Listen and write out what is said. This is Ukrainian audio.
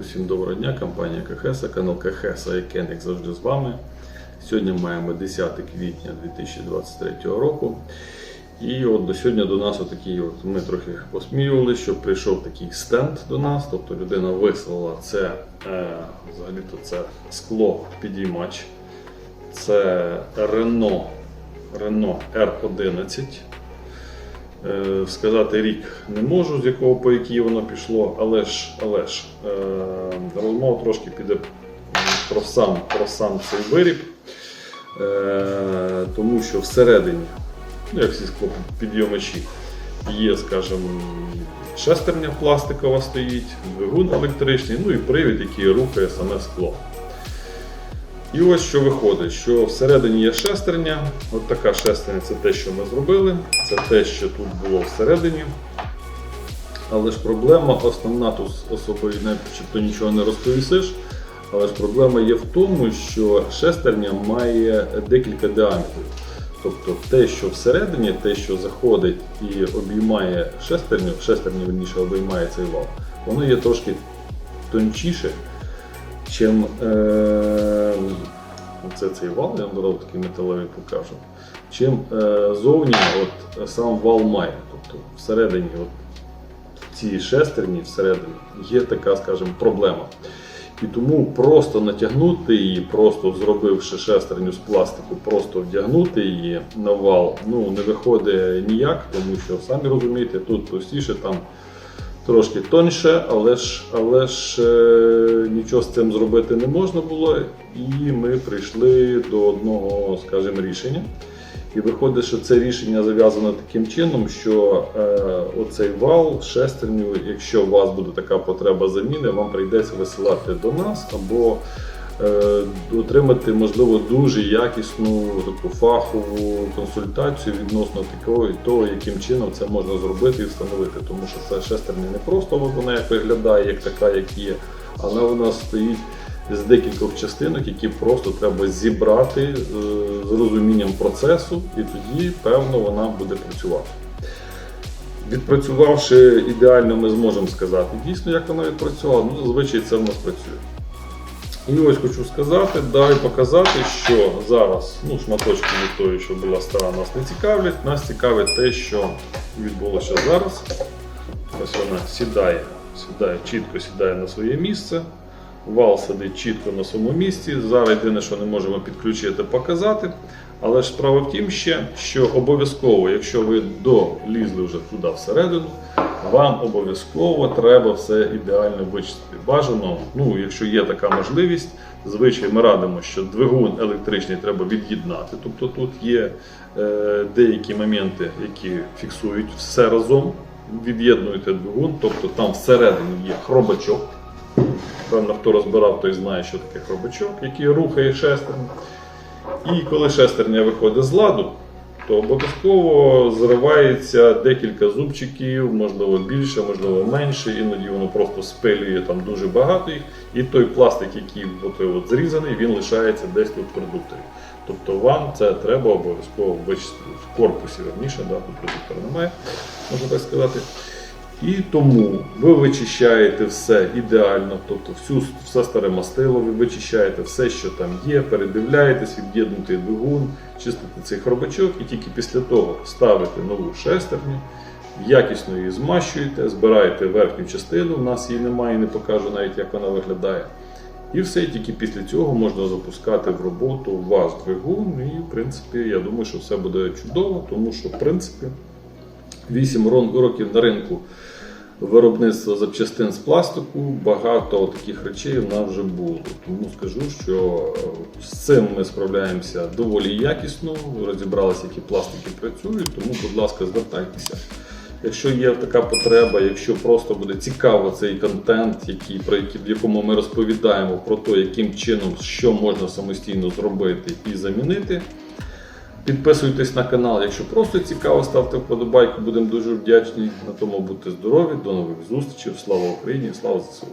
Усім доброго дня, компанія КХС, канал КХС Айкен, як завжди з вами. Сьогодні маємо 10 квітня 2023 року. І от до сьогодні до нас отакий, от ми трохи посміювали, що прийшов такий стенд до нас. Тобто людина вислала це е, взагалі-то це скло підіймач. Це Renault, Renault R11. Е, Сказати рік не можу, з якого по якій воно пішло, але ж, але ж е, розмова трошки піде про сам, про сам цей виріб, е, тому що всередині, ну, як всі склопідйомачі, є, скажімо, шестерня пластикова стоїть, двигун електричний, ну і привід, який рухає саме скло. І ось що виходить, що всередині є шестерня. От така шестерня це те, що ми зробили, це те, що тут було всередині. Але ж проблема основна тут особою начебто нічого не розповісиш. Але ж проблема є в тому, що шестерня має декілька діаметрів. Тобто те, що всередині, те, що заходить і обіймає шестерню, шестерня верніше обіймає цей вал, воно є трошки тончіше, чим е, це цей вал, я вам зараз такий металевий покажу, чим е, зовні от, сам вал має. Тобто всередині от, в цій шестерні всередині є така, скажімо, проблема. І тому просто натягнути її, просто зробивши шестерню з пластику, просто вдягнути її на вал, ну не виходить ніяк, тому що самі розумієте, тут простіше, там трошки тоньше, але ж, але ж е, нічого з цим зробити не можна було. І ми прийшли до одного, скажімо, рішення. І виходить, що це рішення зав'язано таким чином, що е, оцей вал, шестерню, якщо у вас буде така потреба заміни, вам прийдеться висилати до нас або отримати, можливо, дуже якісну таку фахову консультацію відносно такого і того, яким чином це можна зробити і встановити. Тому що це шестерня не просто вона виглядає, як така, як є, але вона стоїть з декількох частинок, які просто треба зібрати е, з розумінням процесу, і тоді, певно, вона буде працювати. Відпрацювавши ідеально, ми зможемо сказати дійсно, як вона відпрацювала. Ну, зазвичай це в нас працює. І ось хочу сказати, далі показати, що зараз ну, шматочки від тої, що була стара, нас не цікавлять. Нас цікавить те, що відбулося зараз. Ось вона сідає, сідає, чітко сідає на своє місце. Вал сидить чітко на своєму місці. Зараз єдине, що не можемо підключити, показати. Але ж справа в тім ще, що обов'язково, якщо ви долізли вже туди всередину, вам обов'язково треба все ідеально вичистити. Бажано, ну, якщо є така можливість, звичай ми радимо, що двигун електричний треба від'єднати. Тобто тут є е, деякі моменти, які фіксують все разом. Від'єднуєте двигун, тобто там всередині є хробачок. Певно, хто розбирав, той знає, що таке хробачок, який рухає шестерню. І коли шестерня виходить з ладу, то обов'язково зривається декілька зубчиків, можливо більше, можливо менше, іноді воно просто спилює там дуже багато їх. І той пластик, який от, от зрізаний, він лишається десь тут в редукторі. Тобто вам це треба обов'язково вичистити в корпусі верніше, да, тут редуктора немає, можна так сказати. І тому ви вичищаєте все ідеально, тобто всю, все старе мастило, ви вичищаєте все, що там є, передивляєтесь, від'єднуєте двигун, чистите цей хробачок і тільки після того ставите нову шестерню, якісно її змащуєте, збираєте верхню частину, у нас її немає не покажу навіть, як вона виглядає. І все, і тільки після цього можна запускати в роботу ваш двигун. І, в принципі, я думаю, що все буде чудово, тому що, в принципі, 8 років на ринку виробництва запчастин з пластику, багато таких речей в нас вже було. Тому скажу, що е, з цим ми справляємося доволі якісно, розібралися, які пластики працюють, тому, будь ласка, звертайтеся. Якщо є така потреба, якщо просто буде цікаво цей контент, який, про який, в якому ми розповідаємо про те, яким чином що можна самостійно зробити і замінити, Підписуйтесь на канал, якщо просто цікаво, ставте вподобайку, будемо дуже вдячні. На тому будьте здорові, до нових зустрічей. Слава Україні, слава ЗСУ!